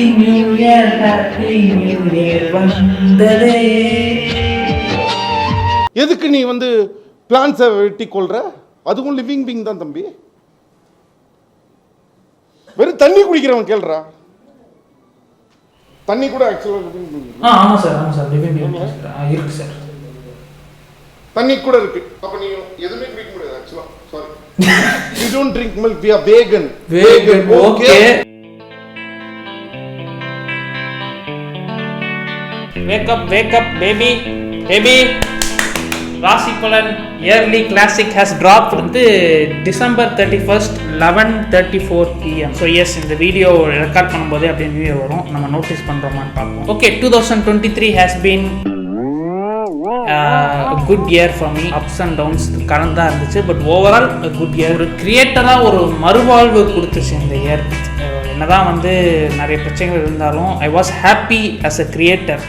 Happy new year happy new year வந்ததே. எதுக்கு நீ வந்து பிளான்ஸை வெட்டி கொள்ற அதுவும் லிவிங் பீங் தான் தம்பி. வெறும் தண்ணி குடிக்கிறவன் கேள்றா. தண்ணி கூட ஆக்சுவலாக லிவிங் பீங் ஆ ஆமாம் சார் ஆமாம் சார் லிவிங் இருக்கு சார். தண்ணி கூட இருக்கு. அப்ப நீ எதுவுமே குடிக்க முடியாது ஆக்சுவலா sorry you don't drink milk we are vegan vegan okay wake up wake up baby baby ராசி பலன் இயர்லி கிளாசிக் ஹேஸ் ட்ராப் வந்து December thirty first eleven thirty four PM so yes இந்த வீடியோ ரெக்கார்ட் பண்ணும்போது அப்படியே new year வரும். நம்ம notice பண்ணுறோமான்னு பார்ப்போம். Okay two thousand twenty three has been good year for me ups and downs கலந்து தான் இருந்துச்சு பட் ஓவரால் குட் இயர் ஒரு கிரியேட்டராக ஒரு மறுவாழ்வு கொடுத்துச்சு இந்த இயர் என்னதான் வந்து நிறைய பிரச்சனைகள் இருந்தாலும் I was happy as a creator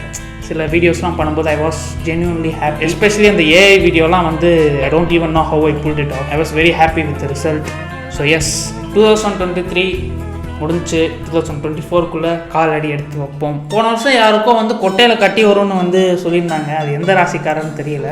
சில வீடியோஸ்லாம் பண்ணும்போது I was genuinely happy especially அந்த ஏஐ வீடியோலாம் வந்து I don't even know how I built it I was very happy with result so yes two thousand twenty three முடிஞ்சு two thousand twenty ஃபோர்க்குள்ளே கால் அடி எடுத்து வைப்போம். போன வருஷம் யாருக்கோ வந்து கொட்டையில் கட்டி வரும்னு வந்து சொல்லியிருந்தாங்க. அது எந்த ராசிக்காரன்னு தெரியல.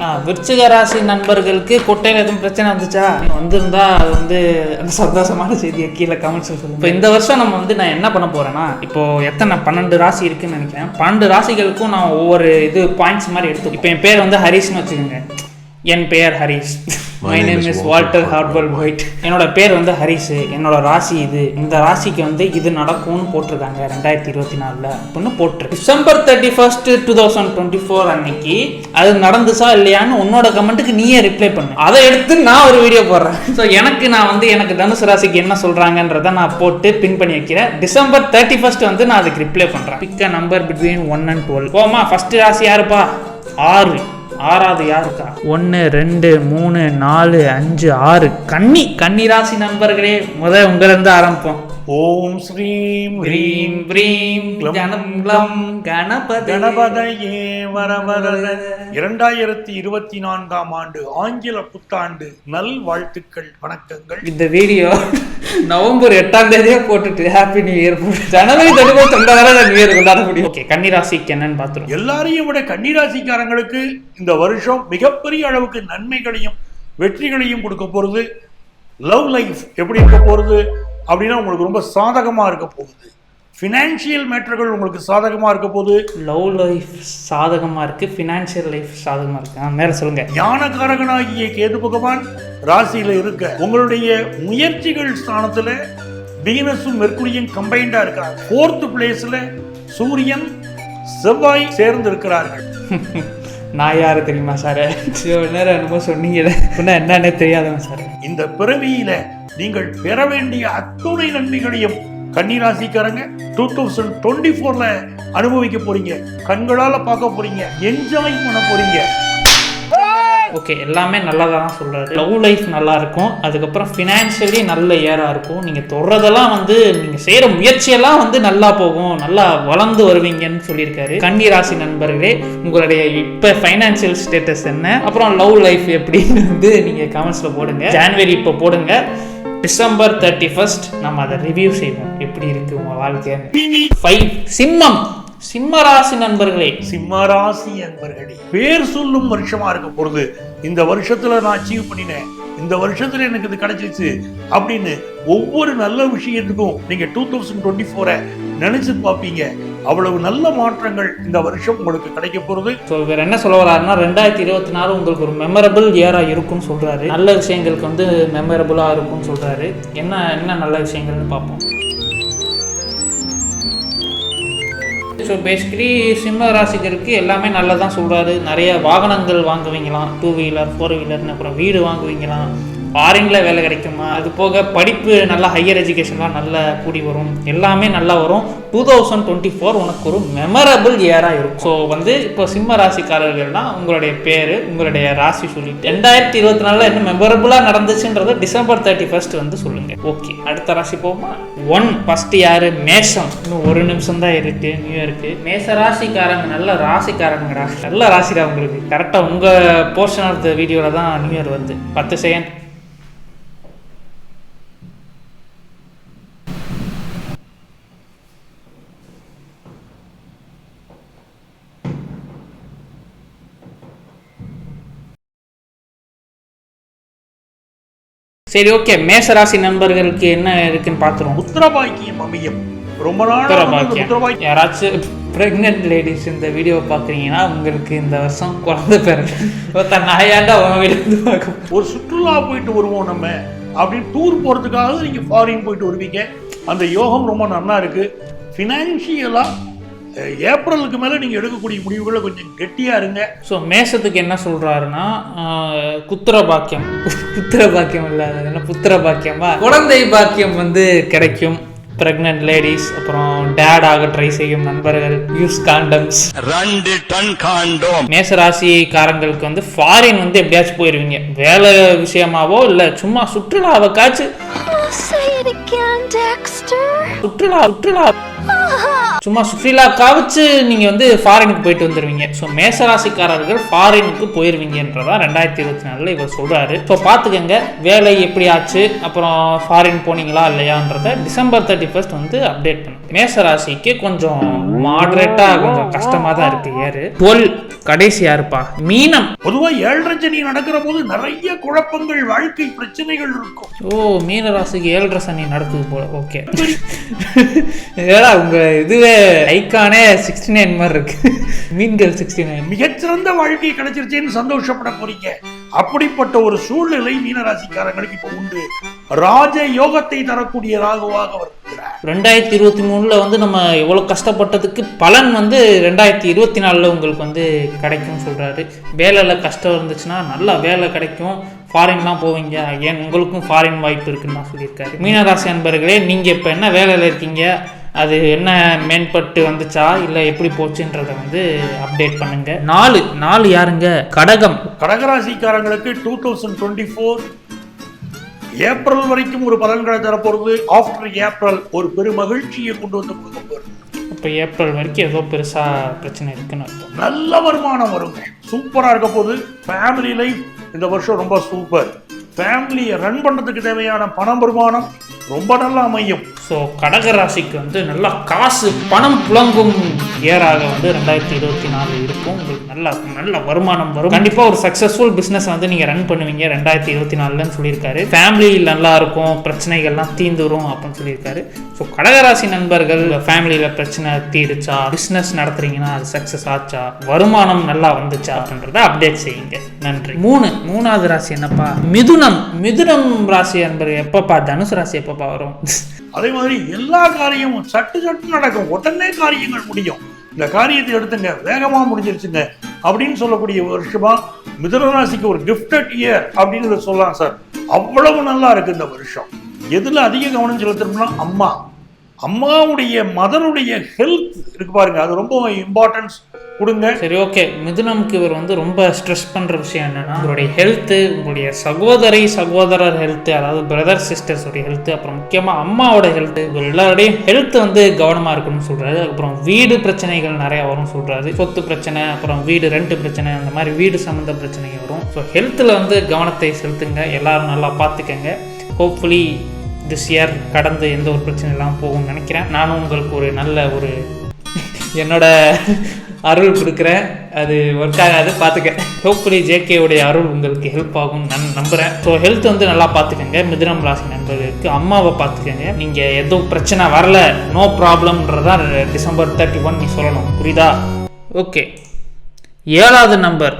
ஆ, விருச்சிக ராசி நண்பர்களுக்கு கொட்டையில் எதுவும் பிரச்சனை வந்துச்சா? வந்திருந்தா அது வந்து அந்த சந்தோஷமான செய்தியை கீழே கமெண்ட்ஸ் சொல்லுங்க. இப்போ இந்த வருஷம் நம்ம வந்து நான் என்ன பண்ண போறேன்னா இப்போ எத்தனை பன்னெண்டு ராசி இருக்குன்னு நினைக்கிறேன். பன்னெண்டு ராசிகளுக்கும் நான் ஒவ்வொரு இது பாயிண்ட்ஸ் மாதிரி எடுத்து இப்போ என் பேர் வந்து ஹரிஷ்னு வச்சுக்கோங்க. என் பெயர் Harish my name is Walter Hartwell White என்னோட பேர் வந்து ஹரிஷ் என்னோட ராசி இது. இந்த ராசிக்கு வந்து இது நடக்கும்னு போட்டிருக்காங்க ரெண்டாயிரத்தி இருபத்தி நாலில். அப்படின்னு போட்டு December thirty first two thousand twenty four அன்னைக்கு அது நடந்துச்சா இல்லையான்னு உன்னோட கமெண்ட்டுக்கு நீயே ரிப்ளை பண்ணு. அதை எடுத்து நான் ஒரு வீடியோ போடுறேன். ஸோ எனக்கு நான் வந்து எனக்கு தனுசு ராசிக்கு என்ன சொல்கிறாங்கன்றதை நான் போட்டு பின் பண்ணி வைக்கிறேன். டிசம்பர் தேர்ட்டி ஃபர்ஸ்ட் வந்து நான் அதுக்கு ரிப்ளை பண்ணுறேன் pick number between one and twelve போமா ஃபர்ஸ்ட் ராசி யாருப்பா? ஆறு. ஆறாவது யாருக்கா? ஒன்று ரெண்டு மூணு நாலு அஞ்சு ஆறு. கன்னி கன்னி ராசி நண்பர்களே முத உங்களிருந்து ஆரம்பிப்போம். ஓம் ஸ்ரீம் ப்ரீம் ப்ரீம் கணம் கணபதி. கணபதையே வரவரத இரண்டாயிரத்தி இருபத்தி நான்காம் ஆண்டு ஆங்கில புத்தாண்டு நல் வாழ்த்துக்கள் வணக்கங்கள். இந்த வீடியோ நவம்பர் எட்டாம் தேதியே போட்டுட்டு ஹாப்பி நியூ இயர் ஜனவரி தொண்ணூறு தொண்டாவது நியூ இயர் கொண்டாட முடியும். ஓகே கன்னி ராசிக்கு என்னன்னு பார்த்துருவோம். எல்லாரையும் விட கன்னிராசிக்காரங்களுக்கு இந்த வருஷம் மிகப்பெரிய அளவுக்கு நன்மைகளையும் வெற்றிகளையும் கொடுக்க போறது லவ் லைஃப் எப்படி இருக்க போறது அப்படின்னா உங்களுக்கு ரொம்ப சாதகமா இருக்க போகுது. ஃபினான்ஷியல் மேட்டர்கள் உங்களுக்கு சாதகமா இருக்க போகுது. லவ் லைஃப் சாதகமாக இருக்கு ஃபினான்ஷியல் லைஃப் சாதகமாக இருக்கு. ஆ, மேல சொல்லுங்க. ஞானகாரகனாகிய கேது பகவான் ராசியில இருக்க உங்களுடைய முயற்சிகள் ஸ்தானத்துல வீனஸும் மெர்க்குரியும் கம்பைண்டா இருக்காங்க. ஃபோர்த் பிளேஸ்ல சூரியன் செவ்வாய் சேர்ந்து இருக்கிறார்கள் நான் யாரு தெரியுமா சார்? நேரம் என்னமோ சொன்னீங்களே. இன்னும் என்னன்னே தெரியாதவன் சார். இந்த பிறவியில நீங்கள் பெற வேண்டிய அத்துணை நன்மைகளையும் கன்னிராசிக்காரங்க டூ தௌசண்ட் டுவெண்ட்டி ஃபோர்ல அனுபவிக்க போறீங்க. கண்களால பார்க்க போறீங்க. என்ஜாய் பண்ண போறீங்க. ஓகே எல்லாமே நல்லா தான் சொல்கிறாரு லவ் லைஃப் நல்லா இருக்கும் அதுக்கப்புறம் ஃபினான்ஷியலி நல்ல ஏராக இருக்கும். நீங்கள் தொடுறதெல்லாம் வந்து நீங்கள் செய்கிற முயற்சியெல்லாம் வந்து நல்லா போகும். நல்லா வளர்ந்து வருவீங்கன்னு சொல்லியிருக்காரு. கன்னி ராசி நண்பர்களே உங்களுடைய இப்போ ஃபைனான்சியல் ஸ்டேட்டஸ் என்ன? அப்புறம் லவ் லைஃப் எப்படின்னு வந்து நீங்கள் கமெண்ட்ஸில் போடுங்க. ஜான்வரி இப்போ போடுங்க. டிசம்பர் தேர்ட்டி ஃபர்ஸ்ட் நம்ம அதை ரிவ்யூ செய்வோம். எப்படி இருக்கு உங்கள் வாழ்க்கை ஃபைவ் சிம்மம். சிம்மராசி நண்பர்களே. சிம்மராசி நண்பர்களே பேர் சொல்லும் வருஷமா இருக்க பொழுது இந்த வருஷத்துல நான் அச்சீவ் பண்ணினேன். இந்த வருஷத்துல எனக்கு இது கிடைச்சிச்சு அப்படின்னு ஒவ்வொரு நல்ல விஷயத்துக்கும் நீங்க டூ தௌசண்ட் டுவெண்ட்டி ஃபோரை நினைச்சு பார்ப்பீங்க. அவ்வளவு நல்ல மாற்றங்கள் இந்த வருஷம் உங்களுக்கு கிடைக்க போறது. ஸோ இவர் என்ன சொல்ல வராருன்னா ரெண்டாயிரத்தி இருபத்தி நாலு உங்களுக்கு ஒரு மெமரபிள் இயராக இருக்கும்னு சொல்கிறாரு நல்ல விஷயங்களுக்கு வந்து மெமரபுளாக இருக்கும்னு சொல்கிறாரு என்ன என்ன நல்ல விஷயங்கள்னு பார்ப்போம். ஸோ பேசிக்கலி சிம்ம ராசிகளுக்கு எல்லாமே நல்லதான் சொல்கிறாரு நிறைய வாகனங்கள் வாங்குவீங்களாம். டூ வீலர் ஃபோர் வீலர்னு அப்புறம் வீடு வாங்குவீங்களாம். ஃபாரினில் வேலை கிடைக்குமா? அது போக படிப்பு நல்லா ஹையர் எஜுகேஷன்லாம் நல்லா கூடி வரும். எல்லாமே நல்லா வரும். டூ தௌசண்ட் டுவெண்ட்டி ஃபோர் உனக்கு ஒரு மெமரபிள் இயராக இருக்கும். ஸோ வந்து இப்போ சிம்ம ராசிக்காரர்கள்னா உங்களுடைய பேர் உங்களுடைய ராசி சொல்லி ரெண்டாயிரத்தி இருபத்தி நாலில் என்ன மெமரபுளாக நடந்துச்சுன்றதை டிசம்பர் தேர்ட்டி ஃபர்ஸ்ட் வந்து சொல்லுங்கள் ஓகே அடுத்த ராசி போகுமா? ஒன் ஃபர்ஸ்ட் யார்? மேஷம். இன்னும் ஒரு நிமிஷம் தான் இருக்கு நியூ இயருக்கு மேஷ ராசிக்காரங்க நல்ல ராசிக்காரங்கடா. நல்ல ராசிடா உங்களுக்கு. கரெக்டாக உங்கள் போர்ஷன் ஆஃப் த வீடியோவில் தான் நியூ இயர் வந்து பத்து செகண்ட் சரி ஓகே மேசராசி நண்பர்களுக்கு என்ன இருக்குன்னு பார்த்துருவோம். புத்திரபாக்கியம் அமையும். ரொம்ப நாள் யாராச்சும் ப்ரெக்னென்ட் லேடிஸ் இந்த வீடியோவை பார்க்குறீங்கன்னா உங்களுக்கு இந்த வருஷம் குழந்தை பிறகு. ஒருத்தன் நாயாண்டா பார்க்க ஒரு சுற்றுலா போயிட்டு வருவோம் நம்ம. அப்படின்னு டூர் போகிறதுக்காக நீங்கள் ஃபாரின் போயிட்டு வருவீங்க. அந்த யோகம் ரொம்ப நல்லா இருக்கு. ஃபினான்ஷியலாக ஏப்ரலுக்கு மேலே நீங்கள் எடுக்கக்கூடிய முடிவுகளை கொஞ்சம் கெட்டியாக இருங்க. ஸோ மேசத்துக்கு என்ன சொல்றாருன்னா ஆஹ், குத்திர பாக்கியம். புத்திர பாக்கியம் இல்லை அது என்ன புத்திர பாக்கியமா? குழந்தை பாக்கியம் வந்து கிடைக்கும். பிரெக்னென்ட் லேடிஸ் அப்புறம் டேட் ஆக ட்ரை செய்யும் நண்பர்கள் யூஸ் காண்டம்ஸ் ரெண்டு டன் காண்டோம். மேசராசிக்காரங்களுக்கு வந்து ஃபாரின் வந்து எப்படியாச்சும் போயிருவீங்க. வேலை விஷயமாவோ இல்லை சும்மா சுற்றுலாவுக்காச்சு Say it again, Dexter. சுற்றுலா சுற்றுலா. சும்மா சுற்றுலா காவச்சு நீங்கள் வந்து ஃபாரினுக்கு போயிட்டு வந்துடுவீங்க ஸோ மேசராசிக்காரர்கள் ஃபாரினுக்கு போயிருவீங்கன்றதா ரெண்டாயிரத்தி இருபத்தி நாலில் இவர் சொல்கிறாரு ஸோ பார்த்துக்கங்க வேலை எப்படி ஆச்சு? அப்புறம் ஃபாரின் போனீங்களா இல்லையான்றத டிசம்பர் தேர்ட்டி ஃபர்ஸ்ட் வந்து அப்டேட் பண்ணுங்க மேசராசிக்கு கொஞ்சம் மாடரேட்டாக கொஞ்சம் கஷ்டமாக தான் இருக்குது ஏறு. டுவெல் கடைசியா இருப்பா. மீனம். பொதுவாக ஏழரை சனி நடக்கிற போது நிறைய குழப்பங்கள் வாழ்க்கை பிரச்சனைகள் இருக்கும். ஓ மீன ராசிக்கு ஏழரை சனி நடக்குது போல. ஓகே. ஏடா உங்க இதுவே ஐக்கானே சிக்ஸ்டி நைன் மாதிரி இருக்கு. மீன்கள் சிக்ஸ்டி நைன் மிகச்சிறந்த வாழ்க்கை கிடைச்சிருச்சேன்னு சந்தோஷப்பட போறீங்க அப்படிப்பட்ட ஒரு சூழ்நிலை மீனராசிக்காரங்களுக்கு இப்போ உண்டு. ராஜ யோகத்தை தரக்கூடிய ராகுவாக வருகிறார் ரெண்டாயிரத்தி இருபத்தி மூணுல வந்து நம்ம எவ்வளோ கஷ்டப்பட்டதுக்கு பலன் வந்து ரெண்டாயிரத்தி இருபத்தி நாலில் உங்களுக்கு வந்து கிடைக்கும்னு சொல்றாரு. வேலையில் கஷ்டம் இருந்துச்சுன்னா நல்லா வேலை கிடைக்கும். ஃபாரின்லாம் போவீங்க. ஏன் உங்களுக்கும் ஃபாரின் வாய்ப்பு இருக்குன்னு சொல்லியிருக்காரு. மீனராசி அன்பர்களே நீங்கள் இப்போ என்ன வேலையில் இருக்கீங்க? அது என்ன மேம்பட்டு வந்துச்சா? இல்லை எப்படி போச்சுன்றதை வந்து அப்டேட் பண்ணுங்க. நாலு நாலு யாருங்க? கடகம். கடகராசிக்காரங்களுக்கு two thousand twenty four April வரைக்கும் ஒரு பலன்களை தரப்போறது. ஆஃப்டர் ஏப்ரல் ஒரு பெரும் மகிழ்ச்சியை கொண்டு வந்து கொடுக்க போறது. இப்போ ஏப்ரல் வரைக்கும் ஏதோ பெருசாக பிரச்சனை இருக்குன்னு அர்த்தம். நல்ல வருமானம் வருங்க. சூப்பரா இருக்க போது ஃபேமிலி லைஃப் இந்த வருஷம் ரொம்ப சூப்பர் ஃபேமிலியை ரன் பண்றதுக்கு தேவையான பணம் வருமானம் ரொம்ப நல்லா அமையும். ஸோ கடக ராசிக்கு வந்து நல்லா காசு பணம் புழங்கும் இயராக வந்து ரெண்டாயிரத்தி இருபத்தி நாலு இருக்கும். உங்களுக்கு நல்ல நல்ல வருமானம் வரும். கண்டிப்பாக ஒரு சக்ஸஸ்ஃபுல் பிஸ்னஸ் வந்து நீங்கள் ரன் பண்ணுவீங்க. ரெண்டாயிரத்தி இருபத்தி நாலுலன்னு சொல்லியிருக்காரு. ஃபேமிலி நல்லா இருக்கும். பிரச்சனைகள்லாம் தீந்துரும் அப்படின்னு சொல்லியிருக்காரு. ஸோ கடகராசி நண்பர்கள் ஃபேமிலியில் பிரச்சனை தீருச்சா? பிஸ்னஸ் நடத்துறீங்கன்னா அது சக்ஸஸ் ஆச்சா? வருமானம் நல்லா வந்துச்சா? அப்படின்றத அப்டேட் செய்யுங்க. நன்றி. மூணு மூணாவது ராசி என்னப்பா? மிதுனம். மிதுனம் ராசி என்பது எப்பப்பா? தனுசு ராசி எப்பப்பா வரும்? அதே மாதிரி எல்லா காரியமும் சட்டு சட்டு நடக்கும். உடனே காரியங்கள் முடியும். இந்த காரியத்தை எடுத்துங்க வேகமாக முடிஞ்சிருச்சுங்க அப்படின்னு சொல்லக்கூடிய வருஷமா மிதனராசிக்கு ஒரு கிஃப்டட் இயர் அப்படின்னு சொல்லலாம் சார். அவ்வளவு நல்லா இருக்கு இந்த வருஷம். எதில் அதிக கவனம் செலுத்தணும்னா அம்மா. அம்மாவுடைய மதனுடைய ஹெல்த் இருக்கு பாருங்க. அது ரொம்ப இம்பார்ட்டன்ஸ் கொடுங்க. சரி ஓகே மிதுனம்க்கு இவர் வந்து ரொம்ப ஸ்ட்ரெஸ் பண்ணுற விஷயம் என்னன்னா உங்களுடைய ஹெல்த்து உங்களுடைய சகோதரி சகோதரர் ஹெல்த்து அதாவது பிரதர் சிஸ்டர்ஸோடைய ஹெல்த்து அப்புறம் முக்கியமாக அம்மாவோட ஹெல்த்து இவர் எல்லாருடையும் ஹெல்த் வந்து கவனமாக இருக்கணும்னு சொல்கிறாரு அப்புறம் வீடு பிரச்சனைகள் நிறையா வரும் சொல்கிறாரு சொத்து பிரச்சனை அப்புறம் வீடு ரெண்டு பிரச்சனை அந்த மாதிரி வீடு சம்மந்த பிரச்சனைகள் வரும். ஸோ ஹெல்த்தில் வந்து கவனத்தை செலுத்துங்க. எல்லாரும் நல்லா பார்த்துக்கங்க ஹோப்ஃபுல்லி திஸ் இயர் கடந்து எந்த ஒரு பிரச்சனை இல்லாமல் போகும்னு நினைக்கிறேன். நானும் உங்களுக்கு ஒரு நல்ல ஒரு என்னோட அருள் கொடுக்குறேன். அது ஒர்க் ஆகாது பார்த்துக்க ஹோப்ஃபுல்லி ஜேகேவுடைய அருள் உங்களுக்கு ஹெல்ப் ஆகும் நான் நம்புகிறேன் ஸோ ஹெல்த் வந்து நல்லா பார்த்துக்கோங்க மிதுனம் ராசி நண்பர்களுக்கு அம்மாவை பார்த்துக்கோங்க நீங்கள் எதுவும் பிரச்சனை வரல நோ ப்ராப்ளம்ன்றதா டிசம்பர் தேர்ட்டி ஒன் நீ சொல்லணும். புரியுதா? ஓகே ஏழாவது நம்பர்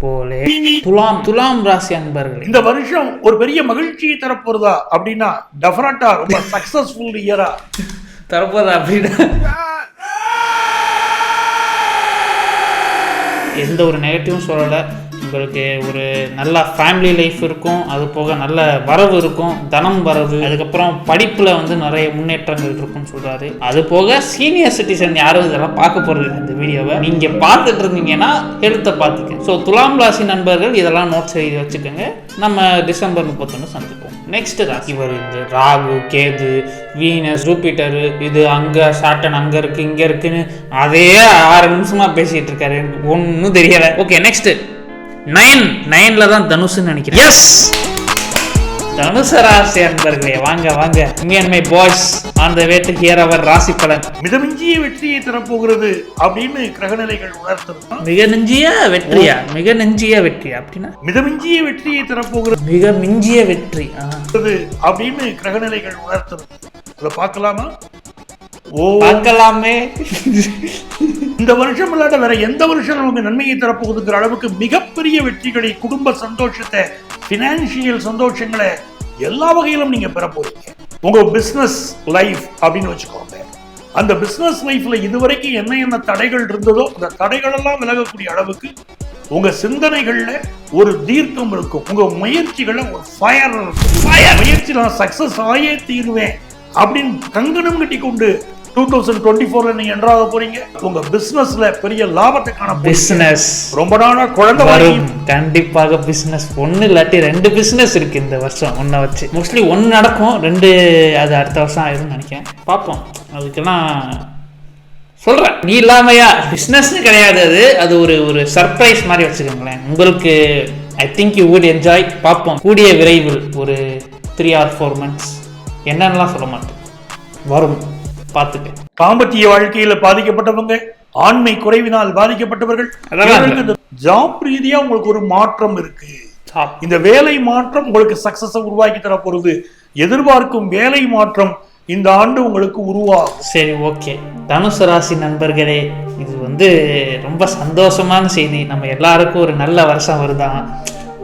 போலே. துலாம். துலாம் ராசி அன்பர்களே. இந்த வருஷம் ஒரு பெரிய மகிழ்ச்சியை தரப்போறதா அப்படின்னா டெஃபனட்டா ரொம்ப சக்சஸ்ஃபுல் இயரா தரப்போதா அப்படின்னா? எந்த ஒரு நெகட்டிவும் சொல்லலை. உங்களுக்கு ஒரு நல்ல ஃபேமிலி லைஃப் இருக்கும். அது போக நல்ல வரவு இருக்கும். தனம் வரவு. அதுக்கப்புறம் படிப்பில் வந்து நிறைய முன்னேற்றங்கள் இருக்கும்னு சொல்கிறாரு அது போக சீனியர் சிட்டிசன் யாரும் இதெல்லாம் பார்க்க போகிறது இந்த வீடியோவை. நீங்கள் பார்த்துட்டு இருந்தீங்கன்னா ஹெல்த்தை பார்த்துக்க. ஸோ துலாம் ராசி நண்பர்கள் இதெல்லாம் நோட்ஸ் எழுதி வச்சுக்கோங்க. நம்ம டிசம்பர் முப்பத்தொன்று சந்திப்போம். நெக்ஸ்ட் ராசி. இவர் இந்த ராகு கேது வீனஸ் ஜூபிட்டர் இது அங்கே சாட்டன் அங்கே இருக்குது இங்கே இருக்குன்னு அதே ஆறு நிமிஷமாக பேசிகிட்டு இருக்காரு. ஒன்றும் தெரியலை. ஓகே நெக்ஸ்ட்டு நைன் நைன்ல தான் தனுஷ்னு நினைக்கிறேன். எஸ் தனுசராசி அன்பர்களே வாங்க வாங்க. Me and my boys on the way to here அவர் ராசி பலன். மிதமிஞ்சிய வெற்றியை தரப்போகிறது அப்படின்னு கிரகநிலைகள் உணர்த்துறோம். மிக நெஞ்சிய வெற்றியா? மிக நெஞ்சிய வெற்றி அப்படின்னா? மிதமிஞ்சிய வெற்றியை தரப்போகிறது. மிக மிஞ்சிய வெற்றி. அப்படின்னு கிரகநிலைகள் உணர்த்துறது அதை பார்க்கலாமா? ஓ. பார்க்கலாமே. இந்த வருஷம் இல்லாத வேற எந்த வருஷம் நமக்கு நன்மையை தரப்போகுதுங்கிற அளவுக்கு மிகப்பெரிய வெற்றிகளை குடும்ப சந்தோஷத்தை பினான்சியல் சந்தோஷங்களை எல்லா வகையிலும் நீங்க பெற போறீங்க. உங்க பிசினஸ் லைஃப் அப்படின்னு வச்சுக்கோங்க. அந்த பிசினஸ் லைஃப்ல இதுவரைக்கும் என்ன என்ன தடைகள் இருந்ததோ அந்த தடைகள் எல்லாம் விலகக்கூடிய அளவுக்கு உங்க சிந்தனைகள்ல ஒரு தீர்க்கம் இருக்கும். உங்க முயற்சிகள்ல ஒரு ஃபயர் இருக்கும். ஃபயர் முயற்சி நான் சக்சஸ் ஆயே தீருவேன் அப்படின்னு கங்கணம் கட்டி கொண்டு டூ தௌசண்ட் டுவெண்ட்டி ஃபோர்ல நீங்க என்றாக போறீங்க? உங்க பிசினஸ்ல பெரிய லாபத்தை காண. பிசினஸ் ரொம்ப நாளா குழந்தை வரும். கண்டிப்பாக பிசினஸ் ஒன்னு இல்லாட்டி ரெண்டு பிசினஸ் இருக்கு இந்த வருஷம் ஒன்றை வச்சு. மோஸ்ட்லி ஒன்று நடக்கும் ரெண்டு அது அடுத்த வருஷம் ஆயிரும்னு நினைக்கிறேன். பார்ப்போம். அதுக்கெல்லாம் சொல்றேன். நீ இல்லாமையா? பிஸ்னஸ்னு கிடையாது அது. அது ஒரு ஒரு சர்ப்ரைஸ் மாதிரி வச்சுக்கோங்களேன். உங்களுக்கு I think you would enjoy பார்ப்போம். கூடிய விரைவில் ஒரு த்ரீ ஆர் ஃபோர் மந்த்ஸ் என்னன்னுலாம் சொல்ல மாட்டேன். வரும். பார்த்துக்க தாம்பத்திய வாழ்க்கையில பாதிக்கப்பட்டவங்க ஆண்மை குறைவினால் பாதிக்கப்பட்டவர்கள் ஜாப் ரீதியா உங்களுக்கு ஒரு மாற்றம் இருக்கு. இந்த வேலை மாற்றம் உங்களுக்கு சக்சஸ் உருவாக்கி தர போறது எதிர்பார்க்கும் வேலை மாற்றம் இந்த ஆண்டு உங்களுக்கு உருவாகும். சரி ஓகே. தனுசு ராசி நண்பர்களே இது வந்து ரொம்ப சந்தோஷமான செய்தி. நம்ம எல்லாருக்கும் ஒரு நல்ல வருஷம் வருதான்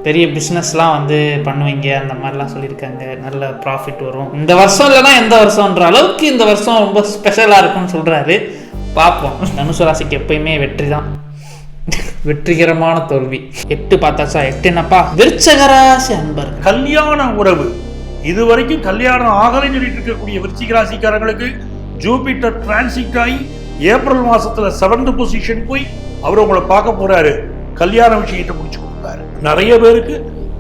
பெரிய பிஸ்னஸ்லாம் வந்து பண்ணுவீங்க அந்த மாதிரிலாம் சொல்லியிருக்காங்க. நல்ல ப்ராஃபிட் வரும். இந்த வருஷம் இல்லைனா எந்த வருஷம்ன்ற அளவுக்கு இந்த வருஷம் ரொம்ப ஸ்பெஷலாக இருக்கும்னு சொல்கிறாரு பார்ப்போம். தனுசு ராசிக்கு எப்பயுமே வெற்றி தான் வெற்றிகரமான தோல்வி. எட்டு பார்த்தாச்சா? எட்டு என்னப்பா? விருச்சக ராசி அன்பர்கள். கல்யாண உறவு. இதுவரைக்கும் கல்யாணம் ஆகலைன்னு சொல்லிட்டு இருக்கக்கூடிய விருச்சிக ராசிக்காரங்களுக்கு ஜூபிட்டர் டிரான்சிட் ஆகி ஏப்ரல் மாசத்துல செவன்த் பொசிஷன் போய் அவர் உங்களை பார்க்க போறாரு. கல்யாண விஷயத்தை முடிச்சு நிறைய பேருக்கு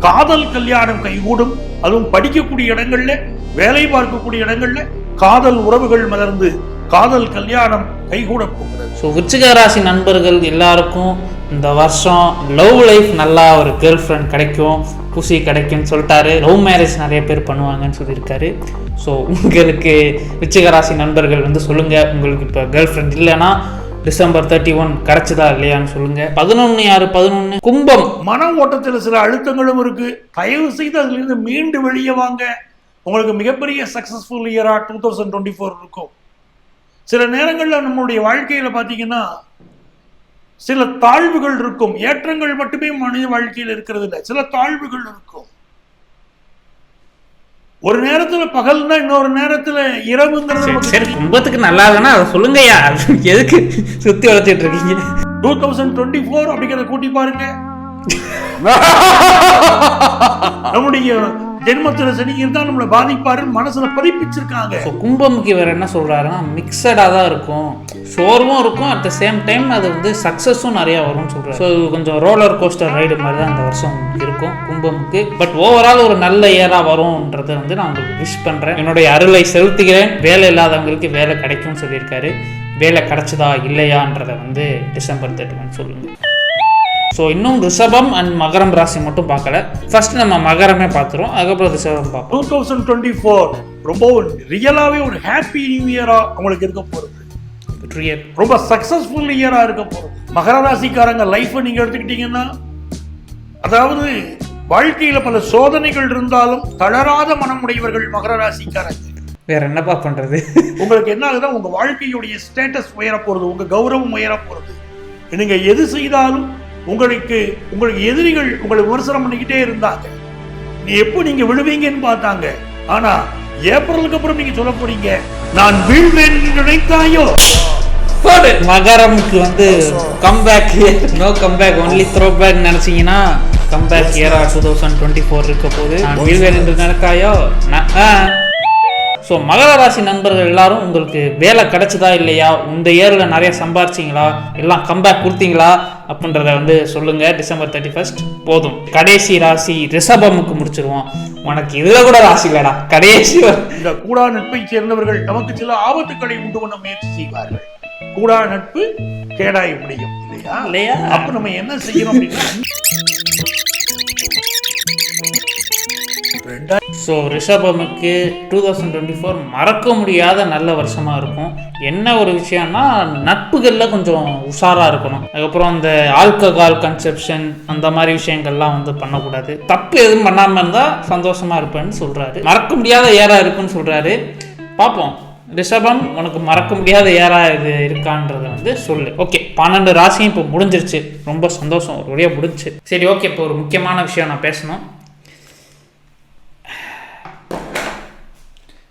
காதல் கல்யாணம் கைகூடும். அதுவும் படிக்கக்கூடிய இடங்கள்ல வேலை பார்க்கக்கூடிய இடங்கள்ல காதல் உறவுகள் மலர்ந்து காதல் கல்யாணம் கைகூட போகிறது. ஸோ விருச்சிக ராசி நண்பர்கள் எல்லாருக்கும் இந்த வருஷம் லவ் லைஃப் நல்லா ஒரு கேர்ள் ஃப்ரெண்ட் கிடைக்கும் குசி கிடைக்கும்னு சொல்லிட்டாரு. லவ் மேரேஜ் நிறைய பேர் பண்ணுவாங்கன்னு சொல்லியிருக்காரு. ஸோ உங்களுக்கு விருச்சிக ராசி நண்பர்கள் வந்து சொல்லுங்கள் உங்களுக்கு இப்போ கேர்ள் ஃப்ரெண்ட் இல்லைன்னா டிசம்பர் தேர்ட்டி ஒன் கிடைச்சதா இல்லையான்னு சொல்லுங்க. பதினொன்று யாரு? பதினொன்று கும்பம். மன ஓட்டத்தில் சில அழுத்தங்களும் இருக்கு. தயவு செய்து அதிலிருந்து மீண்டு வெளியே வாங்க. உங்களுக்கு மிகப்பெரிய சக்சஸ்ஃபுல் இயரா டூ தௌசண்ட் டுவெண்ட்டி ஃபோர் இருக்கும். சில நேரங்களில் நம்மளுடைய வாழ்க்கையில் பார்த்தீங்கன்னா சில தாழ்வுகள் இருக்கும். ஏற்றங்கள் மட்டுமே மனித வாழ்க்கையில் இருக்கிறது இல்லை சில தாழ்வுகள் இருக்கும். ஒரு நேரத்துல பகல்னா இன்னொரு நேரத்துல இரவுங்கிறது சரி, கும்பத்துக்கு நல்லா இல்லைன்னா அதை சொல்லுங்கய்யா. எதுக்கு சுற்றி வளர்த்திட்டு இருக்கீங்க? டூ தௌசண்ட் டுவெண்ட்டி ஃபோர் அப்படிங்கிறத கூட்டி பாருங்க. நம்முடைய ஜென்மத்துல சனி இருந்தா நம்மளை பாதிப்பாருன்னு மனசுல பதிப்பிச்சிருக்காங்க. ஸோ கும்பமுக்கு இவர் என்ன சொல்றாருன்னா மிக்சடாக தான் இருக்கும். சோர்வும் இருக்கும் அட் த சேம் டைம் அது வந்து சக்ஸஸும் நிறையா வரும்னு சொல்றாரு. ஸோ கொஞ்சம் ரோலர் கோஸ்டர் ரைடு மாதிரி தான் இந்த வருஷம் இருக்கும் கும்பமுக்கு பட் ஓவரால் ஒரு நல்ல இயராக வரும்ன்றதை வந்து நான் உங்களுக்கு விஷ் பண்ணுறேன் என்னுடைய அருளை செலுத்துகிறேன். வேலை இல்லாதவங்களுக்கு வேலை கிடைக்கும்னு சொல்லியிருக்காரு. வேலை கிடைச்சதா இல்லையான்றதை வந்து டிசம்பர் தேர்ட்டி சொல்லுங்கள் ஸோ இன்னும் ரிஷபம் அண்ட் மகரம் ராசி மட்டும் பார்க்கல. ஃபர்ஸ்ட் நம்ம மகரமே பார்த்துருவோம். அதுக்கப்புறம் ரிஷபம் பார்ப்போம். டூ தௌசண்ட் டுவெண்ட்டி ஃபோர் ரொம்ப ரியலாவே ஒரு ஹாப்பி நியூ இயரா உங்களுக்கு இருக்க ரியல் ரொம்ப சக்சஸ்ஃபுல் இயரா இருக்க போறது மகர ராசிக்காரங்க லைஃப் நீங்க எடுத்துக்கிட்டீங்கன்னா அதாவது வாழ்க்கையில பல சோதனைகள் இருந்தாலும் தளராத மனமுடையவர்கள் மகர ராசிக்காரங்க. வேற என்னப்பா பண்றது? உங்களுக்கு என்ன ஆகுதுன்னா உங்க வாழ்க்கையுடைய ஸ்டேட்டஸ் உயர போறது உங்க கௌரவம் உயர போறது. நீங்க எது செய்தாலும் உங்களுக்கு உங்களுக்கு எதிரிகள் உங்களை விமர்சனம் பண்ணிக்கிட்டே இருந்தாங்க. நீ எப்போ நீங்க விழுவீங்கன்னு பார்த்தாங்க. ஆனா ஏப்ரலுக்கு அப்புறம் நீங்க சொல்ல போறீங்க நான் வீழ்வேன் என்று நினைத்தாயோ? மகரமுக்கு வந்து comeback no comeback only throw back நினைச்சீங்கன்னா கம்பேக் இயரா டூ தௌசண்ட் டுவெண்ட்டி ஃபோர் இருக்க போது நான் வீழ்வேன் என்று நினைத்தாயோ? ஸோ மகர ராசி நண்பர்கள் எல்லாரும் உங்களுக்கு வேலை கிடைச்சதா இல்லையா? இந்த இயரில் நிறைய சம்பாரிச்சிங்களா? எல்லாம் கம்பேக் கொடுத்தீங்களா? அப்படின்றத வந்து சொல்லுங்க. டிசம்பர் தேர்ட்டி ஃபர்ஸ்ட் போதும். கடைசி ராசி ரிஷபமுக்கு முடிச்சிருவோம். உனக்கு இதுல கூட ராசி இல்லடா. கடைசி இந்த கூடா நட்பை சேர்ந்தவர்கள் நமக்கு சில ஆபத்துக்களை உண்டு பண்ண முயற்சி செய்வார்கள். கூடா நட்பு கேடாய் முடியும் இல்லையா? இல்லையா? அப்ப நம்ம என்ன செய்யணும் அப்படின்னா ரெண்டா ஸோ ரிஷபமுக்கு டூ தௌசண்ட் டுவெண்ட்டி ஃபோர் மறக்க முடியாத நல்ல வருஷமாக இருக்கும். என்ன ஒரு விஷயம்னா நட்புகளில் கொஞ்சம் உஷாராக இருக்கணும். அதுக்கப்புறம் அந்த ஆல்கஹால் கன்செப்ஷன் அந்த மாதிரி விஷயங்கள்லாம் வந்து பண்ணக்கூடாது. தப்பு எதுவும் பண்ணாமல் இருந்தால் சந்தோஷமாக இருப்பேன்னு சொல்கிறாரு மறக்க முடியாத ஏராக இருக்குன்னு சொல்கிறாரு பார்ப்போம். ரிஷபம் உனக்கு மறக்க முடியாத ஏரா இது இருக்கான்றதை வந்து சொல்லு. ஓகே பன்னெண்டு ராசியும் இப்போ முடிஞ்சிருச்சு. ரொம்ப சந்தோஷம். ஒரு வழியாக முடிஞ்சு. சரி ஓகே இப்போ ஒரு முக்கியமான விஷயம் நான் பேசணும்.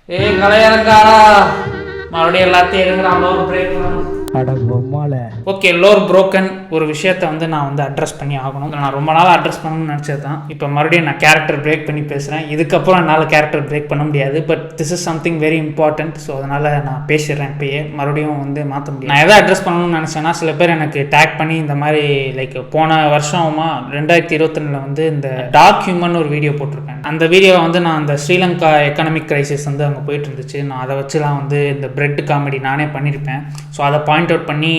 ஏய் கலையரங்காரா? மறுபடியும் எல்லாத்தையும் லோர் பிரேக் ஓகே லோர் broken ஒரு விஷயத்த வந்து நான் வந்து அட்ரஸ் பண்ணி ஆகணும். நான் ரொம்ப நாள் அட்ரஸ் பண்ணணும்னு நினச்சது தான் இப்போ மறுபடியும் நான் கேரக்டர் பிரேக் பண்ணி பேசுகிறேன் இதுக்கப்புறம் என்னால் கேரக்டர் பிரேக் பண்ண முடியாது. But this is something very important so அதனால் நான் பேசிடுறேன் இப்பயே. மறுபடியும் வந்து மாற்ற முடியும் நான் எதை அட்ரஸ் பண்ணணும்னு நினச்சேன்னா சில பேர் எனக்கு டேக் பண்ணி இந்த மாதிரி லைக் போன வருஷமா ரெண்டாயிரத்தி இருபத்தொன்னில் வந்து இந்த டார்க் ஹியூமன் ஒரு வீடியோ போட்டிருப்பேன். அந்த வீடியோவை வந்து நான் அந்த ஸ்ரீலங்கா எக்கனாமிக் க்ரைசிஸ் வந்து அங்கே போயிட்டு இருந்துச்சு நான் அதை வச்சுலாம் வந்து இந்த பிரெட் காமெடி நானே பண்ணியிருப்பேன். ஸோ அதை பாயிண்ட் அவுட் பண்ணி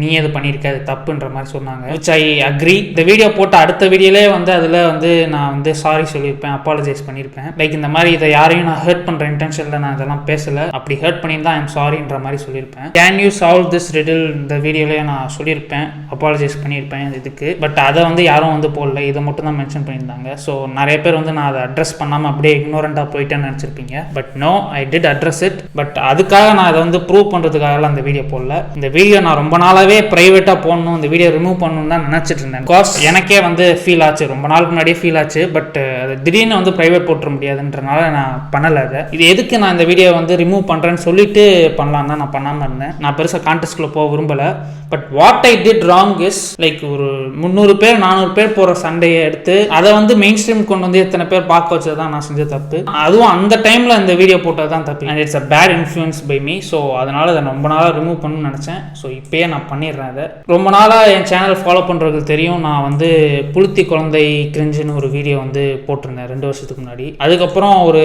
நீ எது பண்ணியிருக்க? அது தப்புன்ற மாதிரி சொன்னாங்க. விச் ஐ அக்ரி இந்த வீடியோ போட்ட அடுத்த வீடியோலே வந்து அதில் வந்து நான் வந்து சாரி சொல்லியிருப்பேன் அப்பாலஜைஸ் பண்ணியிருப்பேன். லைக் இந்த மாதிரி இதை யாரையும் நான் ஹர்ட் பண்ணுற இன்டென்ஷனில் நான் இதெல்லாம் பேசலை. அப்படி ஹர்ட் பண்ணியிருந்தா ஐம் சாரின்ற மாதிரி சொல்லியிருப்பேன். Can you solve this riddle இந்த வீடியோலேயே நான் சொல்லியிருப்பேன். அப்பாலஜைஸ் பண்ணியிருப்பேன் இதுக்கு. பட் அதை வந்து யாரும் வந்து போடல. இதை மட்டும் தான் மென்ஷன் பண்ணியிருந்தாங்க. ஸோ நிறைய பேர் வந்து நான் அதை அட்ரஸ் பண்ணாமல் அப்படியே இக்னோரண்ட்டாக போயிட்டேன்னு நினச்சிருப்பீங்க. But no I did address it but அதுக்காக நான் அதை வந்து ப்ரூவ் பண்ணுறதுக்காகலாம் அந்த வீடியோ போடல. இந்த வீடியோ நான் ரொம்ப நாளாகவே ப்ரைவேட்டாக போடணும் இந்த வீடியோ ரிமூவ் பண்ணணும் தான் நினச்சிட்டு இருந்தேன். பிகாஸ் எனக்கே வந்து ஃபீல் ஆச்சு. ரொம்ப நாளுக்கு முன்னாடியே ஃபீல் ஆச்சு. பட் அது திடீர்னு வந்து ப்ரைவேட் போட்டுற முடியாதுன்றனால நான் பண்ணலை அதை. இது எதுக்கு நான் இந்த வீடியோ வந்து ரிமூவ் பண்ணுறேன்னு சொல்லிட்டு பண்ணலாம் தான் நான் பண்ணாமல் இருந்தேன். நான் பெருசாக கான்டெஸ்ட்டில் போக விரும்பலை. But what I did wrong is like ஒரு முந்நூறு பேர் நானூறு பேர் போகிற சண்டையை எடுத்து அதை வந்து மெயின் ஸ்ட்ரீம் கொண்டு வந்து எத்தனை பேர் பார்க்க வச்சது தான் நான் செஞ்ச தப்பு. அதுவும் அந்த டைமில் இந்த வீடியோ போட்டது தான் தப்பு. And it's a bad influence by me so அதனால் அதை ரொம்ப நாளாக ரிமூவ் பண்ணணும்னு நினச்சேன். ஸோ இப்போயே நான் பண்ணிடுறேன் அதை ரொம்ப நாளாக என் சேனல் ஃபாலோ பண்ணுறதுக்கு தெரியும். நான் வந்து புளுத்தி குழந்தை கிரிஞ்சுன்னு ஒரு வீடியோ வந்து போட்டிருந்தேன் ரெண்டு வருஷத்துக்கு முன்னாடி. அதுக்கப்புறம் ஒரு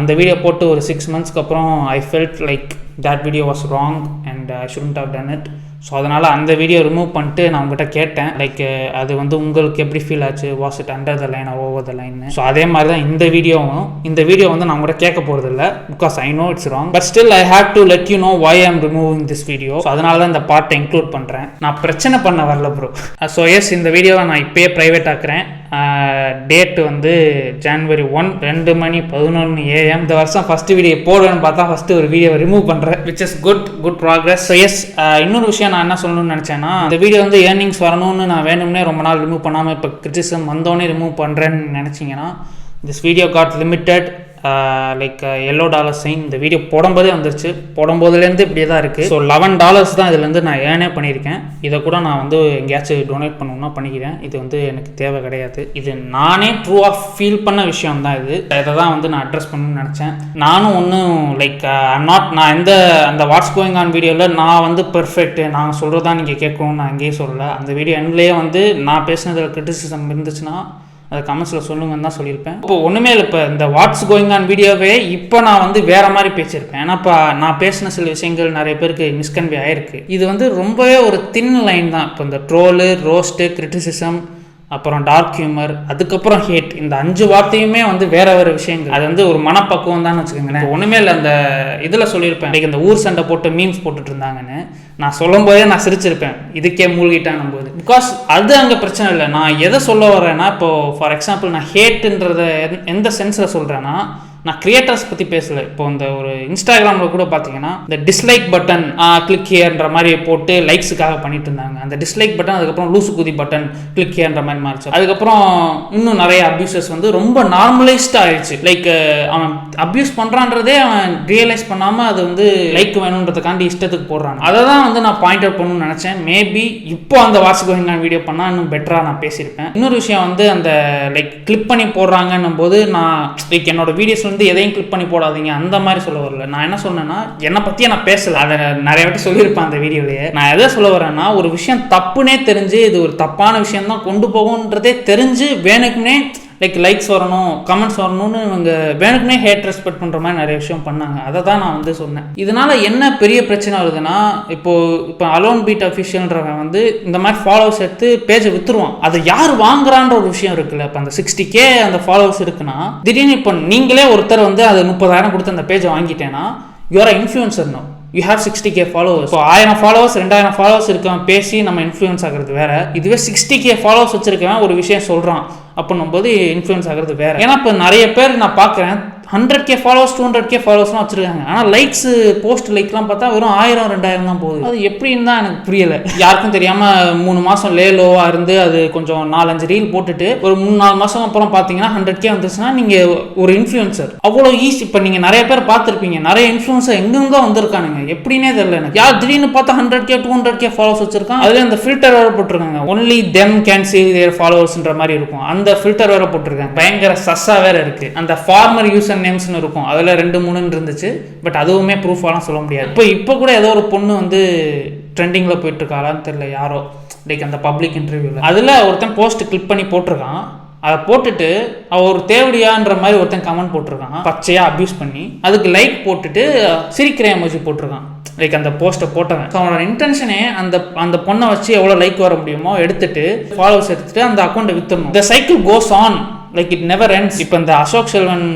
அந்த வீடியோ போட்டு ஒரு சிக்ஸ் மந்த்ஸ்க்கு அப்புறம் I felt like that video was wrong and I shouldn't have done it so அதனால் அந்த வீடியோ ரிமூவ் பண்ணிட்டு நான் உங்ககிட்ட கேட்டேன். லைக் அது வந்து உங்களுக்கு எப்படி ஃபீல் ஆச்சு? Was it under the line over the line so அதே மாதிரி தான் இந்த வீடியோவும் இந்த வீடியோ வந்து நான் உங்கள்கிட்ட கேட்க போகிறது இல்லை because I know it's wrong but still I have to let you know why I'm removing this video so அதனால தான் இந்த பார்ட்டை இன்க்ளூட் பண்ணுறேன் நான் பிரச்சனை பண்ண வரல ப்ரோ ஸோ எஸ் இந்த வீடியோவை நான் இப்போயே ப்ரைவேட் ஆக்குறேன். டேட் வந்து ஜான்வரி ஒன் ரெண்டு மணி பதினொன்று ஏஎம் இந்த வருஷம் ஃபர்ஸ்ட் வீடியோ போடுவேன்னு பார்த்தா ஃபர்ஸ்ட் ஒரு வீடியோ ரிமூவ் பண்ணுறேன் which is good good progress so yes இன்னொரு விஷயம் நான் என்ன சொல்லணும்னு நினச்சேன்னா இந்த வீடியோ வந்து ஏர்னிங்ஸ் வரணும்னு நான் வேணும்னே ரொம்ப நாள் ரிமூவ் பண்ணாமல் இப்போ கிரிட்டிசம் வந்தோடனே ரிமூவ் பண்ணுறேன்னு நினச்சிங்கன்னா this video got limited like yellow dollar sign இந்த வீடியோ போடும்போதே வந்துருச்சு. போடும்போதுலேருந்து இப்படியே தான் இருக்குது ஸோ லெவன் டாலர்ஸ் தான் இதுலேருந்து நான் ஏர்னே பண்ணியிருக்கேன். இதை கூட நான் வந்து எங்கேயாச்சும் டொனேட் பண்ணணும்னா பண்ணிக்கிறேன். இது வந்து எனக்கு தேவை கிடையாது. இது நானே ட்ரூவாக ஃபீல் பண்ண விஷயம் தான் இது. இதை தான் வந்து நான் அட்ரஸ் பண்ணணும்னு நினச்சேன். நானும் ஒன்றும் லைக் ஐம் நாட் நான் எந்த அந்த வாட்ஸ் கோயிங் ஆன் வீடியோவில் நான் வந்து பெர்ஃபெக்ட் நான் சொல்கிறதா நீங்கள் கேட்கணும்னு நான் அங்கேயே சொல்லலை. அந்த வீடியோ எண்ட்லேயே வந்து நான் பேசினதில் கிரிட்டிசிசம் இருந்துச்சுன்னா அதை கமெண்ட்ஸில் சொல்லுங்கன்னு தான் சொல்லியிருப்பேன். இப்போ ஒன்றுமே இல்லை இப்போ இந்த வாட்ஸ் கோயிங் ஆன் வீடியோவே இப்போ நான் வந்து வேற மாதிரி பேசியிருப்பேன். ஏன்னா இப்போ நான் பேசின சில விஷயங்கள் நிறைய பேருக்கு மிஸ்கன்வே ஆயிருக்கு. இது வந்து ரொம்பவே ஒரு தின் லைன் தான். இப்போ இந்த ட்ரோலு ரோஸ்ட்டு கிரிட்டிசிசம் அப்புறம் டார்க் ஹியூமர் அதுக்கப்புறம் ஹேட் இந்த அஞ்சு வார்த்தையுமே வந்து வேற வேற விஷயங்கள். அது வந்து ஒரு மனப்பக்குவம் தான் வச்சுக்கோங்களேன். ஒன்றுமே ஒண்ணுமே இல்லை அந்த இதில் சொல்லியிருப்பேன். இன்னைக்கு இந்த ஊர் சண்டை போட்டு மீம்ஸ் போட்டுட்டு இருந்தாங்கன்னு நான் சொல்லும் போதே நான் சிரிச்சிருப்பேன். இதுக்கே மூழ்கிட்டான் போது. பிகாஸ் அது அங்கே பிரச்சனை இல்லை. நான் எதை சொல்ல வரேன்னா இப்போ ஃபார் எக்ஸாம்பிள் நான் ஹேட்டுன்றத எந்த சென்ஸில் சொல்கிறேன்னா நான் கிரியேட்டர்ஸ் பற்றி பேசல. இப்போ இந்த ஒரு இன்ஸ்டாகிராமில் கூட பார்த்தீங்கன்னா இந்த டிஸ்லைக் பட்டன் கிளிக் ஹியர்ன்ற மாதிரி போட்டு லைக்ஸுக்காக பண்ணிட்டு இருந்தாங்க. அந்த டிஸ்லைக் பட்டன் அதுக்கப்புறம் லூசு குதி பட்டன் கிளிக் ஹியர்ன்ற மாதிரி மாறிச்சு. அதுக்கப்புறம் இன்னும் நிறைய அப்யூசஸ் வந்து ரொம்ப நார்மலைஸ்ட் ஆயிடுச்சு. லைக் அவன் அப்யூஸ் பண்ணுறான்றதே அவன் ரியலைஸ் பண்ணாமல் அது வந்து லைக் வேணுன்றதுக்காண்டி இஷ்டத்துக்கு போடுறான் அதை தான் வந்து நான் பாயிண்ட் அவுட் பண்ணணும்னு நினச்சேன். மேபி இப்போ அந்த வாட்ஸ் நான் வீடியோ பண்ணால் இன்னும் பெட்டராக நான் பேசியிருப்பேன். இன்னொரு விஷயம் வந்து அந்த லைக் கிளிக் பண்ணி போடுறாங்கன்னும் போது நான் லைக் என்னோட வீடியோஸ் வந்து எதையும் கிளிக் பண்ணி போடாதீங்க. அந்த மாதிரி சொல்ல வரல. நான் என்ன சொன்னேன்னா என்னை பற்றியே நான் பேசலை. அதை நிறைய வாட்டி சொல்லியிருப்பேன் அந்த வீடியோலேயே. நான் எதை சொல்ல வரேன்னா ஒரு விஷயம் தப்புனே தெரிஞ்சு இது ஒரு தப்பான விஷயம் தான் கொண்டு போகும்ன்றதே தெரிஞ்சு வேணுக்குன்னே லைக் லைக்ஸ் வரணும் கமெண்ட்ஸ் வரணும்னு இவங்க வேணுக்குமே ஹேட் ரெஸ்பெக்ட் பண்ணுற மாதிரி நிறைய விஷயம் பண்ணாங்க. அதை தான் நான் வந்து சொன்னேன். இதனால் என்ன பெரிய பிரச்சனை வருதுன்னா இப்போது இப்போ அலோன் பீட் அஃபிஷியல்ன்றவன் வந்து இந்த மாதிரி ஃபாலோவர்ஸ் எடுத்து பேஜை விற்றுருவான் அதை யார் வாங்குறான்ற ஒரு விஷயம் இருக்குல்ல. இப்போ அந்த சிக்ஸ்டி கே அந்த ஃபாலோவர்ஸ் இருக்குன்னா திடீர்னு இப்போ நீங்களே ஒருத்தர் வந்து அது முப்பதாயிரம் கொடுத்து அந்த பேஜை வாங்கிட்டேன்னா you're influencer no you have sixty K followers so ஆயிரம் ஃபாலோவர்ஸ் ரெண்டாயிரம் ஃபாலோவர்ஸ் இருக்கவன் பேசி நம்ம இன்ஃப்ளூயன்ஸ் ஆகிறது வேற. இதுவே சிக்ஸ்டி கே ஃபாலோவர்ஸ் வச்சிருக்கவன் ஒரு விஷயம் சொல்கிறான் அப்படின்னும் போது இன்ஃப்ளூயன்ஸ் ஆகிறது வேற. ஏன்னா இப்போ நிறைய பேர் நான் பார்க்குறேன் hundred K followers two hundred K ஃபாலோவர்ஸ்லாம் வச்சிருக்காங்க. ஆனால் லைக்ஸ் போஸ்ட் லைக்லாம் பார்த்தா வெறும் ஆயிரம் ரெண்டாயிரம் தான் போகுது. அது எப்படின்னு தான் எனக்கு புரியல. யாருக்கும் தெரியாம மூணு மாசம் லே லோவா இருந்து அது கொஞ்சம் நாலஞ்சு ரீல் போட்டுட்டு ஒரு மூணு நாலு மாசம் அப்புறம் பார்த்தீங்கன்னா ஹண்ட்ரட் கே வந்துச்சுன்னா நீங்க ஒரு இன்ஃப்ளூயன்சர் அவ்வளோ ஈஸி இப்போ நீங்க நிறைய பேர் பார்த்துருப்பீங்க. நிறைய இன்ஃப்ளூயன்சர் எங்கெங்க வந்திருக்கானுங்க. எப்படின்னே தெரியல எனக்கு. யார் திடீர்னு பார்த்தா hundred K two hundred K followers வச்சிருக்கான். அதுல அந்த ஃபில்டர் போட்டிருக்காங்க. Only them can see their ஃபாலோவர்ஸ்ன்ற மாதிரி இருக்கும். அந்த ஃபில்டர் வேற போட்டிருக்கேன். பயங்கர சஸ்ஸாக வேற இருக்குது அந்த ஃபார்மர் யூசர் நேம்ஸ்னு இருக்கும். அதில் ரெண்டு மூணுன்னு இருந்துச்சு. பட் அதுவுமே ப்ரூஃபாலாம் சொல்ல முடியாது. இப்போ இப்போ கூட ஏதோ ஒரு பொண்ணு வந்து ட்ரெண்டிங்கில் போயிட்டுருக்காளான்னு தெரில தெரியல யாரோ. லைக் அந்த பப்ளிக் இன்டர்வியூவில் அதில் ஒருத்தன் போஸ்ட் கிளிக் பண்ணி போட்டிருக்கான். அதை போட்டுட்டு அவள் ஒரு தேவடியான்ற மாதிரி ஒருத்தன் கமெண்ட் போட்டிருக்கான். பச்சையாக அப்யூஸ் பண்ணி அதுக்கு லைக் போட்டுட்டு சிரிக்கிற எமோஜி போட்டிருக்கான். லைக் அந்த போஸ்ட்டை போட்டவன். So, அவனோட இன்டென்ஷனே அந்த அந்த பொண்ணை வச்சு எவ்வளோ லைக் வர முடியுமோ எடுத்துட்டு ஃபாலோவர்ஸ் எடுத்துட்டு அந்த அக்கௌண்ட்டை வித்துடணும். இந்த cycle goes on like it never ends. இப்போ இந்த அசோக் செல்வன்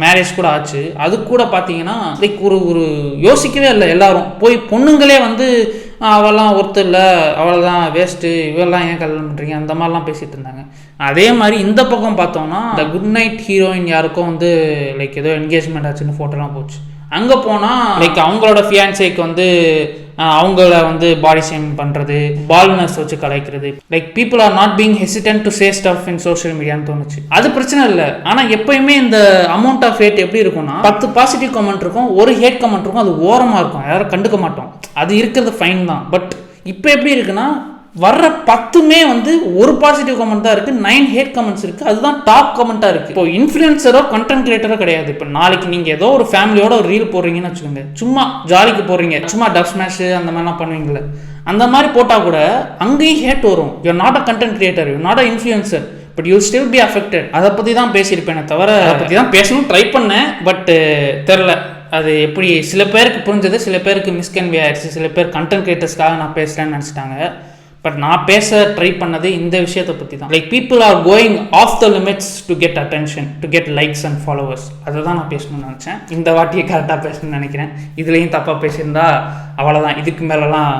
மேரேஜ் கூட ஆச்சு. அது கூட பார்த்தீங்கன்னா லைக் ஒரு ஒரு யோசிக்கவே இல்லை எல்லாரும். போய் பொண்ணுங்களே வந்து அவெல்லாம் ஒருத்தர் இல்லை அவளை வேஸ்ட்டு இவெல்லாம் ஏன் கல்யாணம் பண்ணுறீங்க அந்த மாதிரிலாம் பேசிட்டு இருந்தாங்க. அதே மாதிரி இந்த பக்கம் பார்த்தோம்னா இந்த குட் நைட் ஹீரோயின் யாருக்கும் வந்து லைக் ஏதோ என்கேஜ்மெண்ட் ஆச்சுன்னு ஃபோட்டோலாம் போச்சு. அங்கே போனால் லைக் அவங்களோட ஃபியான்சேக்கு வந்து அவங்கள வந்து பாடி ஷேமிங் பண்ணுறது பால்னஸ் வச்சு கலைக்கிறது like people are not being hesitant to say stuff in social மீடியான்னு தோணுச்சு. அது பிரச்சனை இல்லை. ஆனால் எப்பயுமே இந்த அமௌண்ட் ஆஃப் ஹேட் எப்படி இருக்கும்னா பத்து பாசிட்டிவ் கமெண்ட் இருக்கும் ஒரு ஹேட் கமெண்ட் இருக்கும் அது ஓரமாக இருக்கும். யாரும் கண்டுக்க மாட்டோம். அது இருக்கிறது ஃபைன் தான். பட் இப்போ எப்படி இருக்குன்னா வர்ற பத்துமே வந்து ஒரு பாசிட்டிவ் கமெண்ட் தான் இருக்குது நைன் ஹேட் கமெண்ட்ஸ் இருக்குது அதுதான் டாப் கமெண்ட்டாக இருக்குது இப்போ இன்ஃப்ளூயன்சரோ கண்டென்ட் கிரியேட்டரோ கிடையாது. இப்போ நாளைக்கு நீங்கள் ஏதோ ஒரு ஃபேமிலியோட ஒரு ரீல் போடுறீங்கன்னு வச்சுக்கோங்க. சும்மா ஜாலிக்கு போடுறீங்க. சும்மா டப் ஸ்மாஷ் அந்த மாதிரிலாம் பண்ணுவீங்களே அந்த மாதிரி போட்டால் கூட அங்கேயும் ஹேட் வரும். You not a content creator you not a influencer but you still be affected அதை பற்றி தான் பேசியிருப்பேனே தவிர அதை பற்றி தான் பேசணும் ட்ரை பண்ணேன் பட்டு uh, தெரில அது எப்படி சில பேருக்கு புரிஞ்சது சில பேருக்கு மிஸ்கன்வே ஆயிடுச்சு. சில பேர் கண்டென்ட் கிரியேட்டர்ஸ்க்காக நான் பேசுகிறேன்னு நினச்சிட்டாங்க. பட் நான் பேச ட்ரை பண்ணது இந்த விஷயத்தை பற்றி தான் like people are going off the limits to get attention to get likes and followers அதை தான் நான் பேசணும்னு நினச்சேன். இந்த வாட்டியை கரெக்டாக பேசணும்னு நினைக்கிறேன். இதுலேயும் தப்பாக பேசியிருந்தா அவ்வளோதான் இதுக்கு மேலெலாம்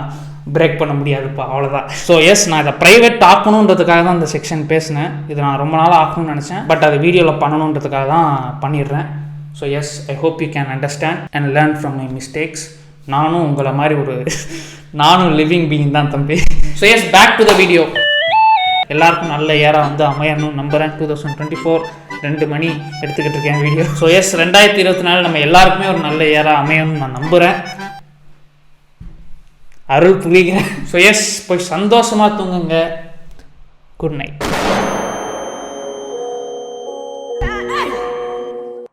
பிரேக் பண்ண முடியாதுப்பா அவ்வளோதான் ஸோ எஸ் நான் இதை ப்ரைவேட் ஆக்கணுன்றதுக்காக தான் இந்த செக்ஷன் பேசினேன். இது நான் ரொம்ப நாளாக ஆக்கணும்னு நினச்சேன். பட் அது வீடியோவில் பண்ணணுன்றதுக்காக தான் பண்ணிடுறேன். So yes I hope you can understand and learn from my mistakes நானும் உங்களை மாதிரி ஒரு நானும் லிவிங் பீயிங் தான் தம்பி. So yes back to the video எல்லாருக்கும் நல்ல ஏரா வந்து அமையணும் நம்புறேன். டூ தௌசண்ட் டுவெண்ட்டி ஃபோர் ரெண்டு மணி எடுத்துக்கிட்டு இருக்கேன் வீடியோ ஸோ எஸ் ரெண்டாயிரத்தி இருபத்தி நாலு நம்ம எல்லாருக்குமே ஒரு நல்ல ஏரா அமையணும்னு நான் நம்புகிறேன் அருள் புரிகிறேன். ஸோ எஸ் போய் சந்தோஷமாக தூங்குங்க. Good night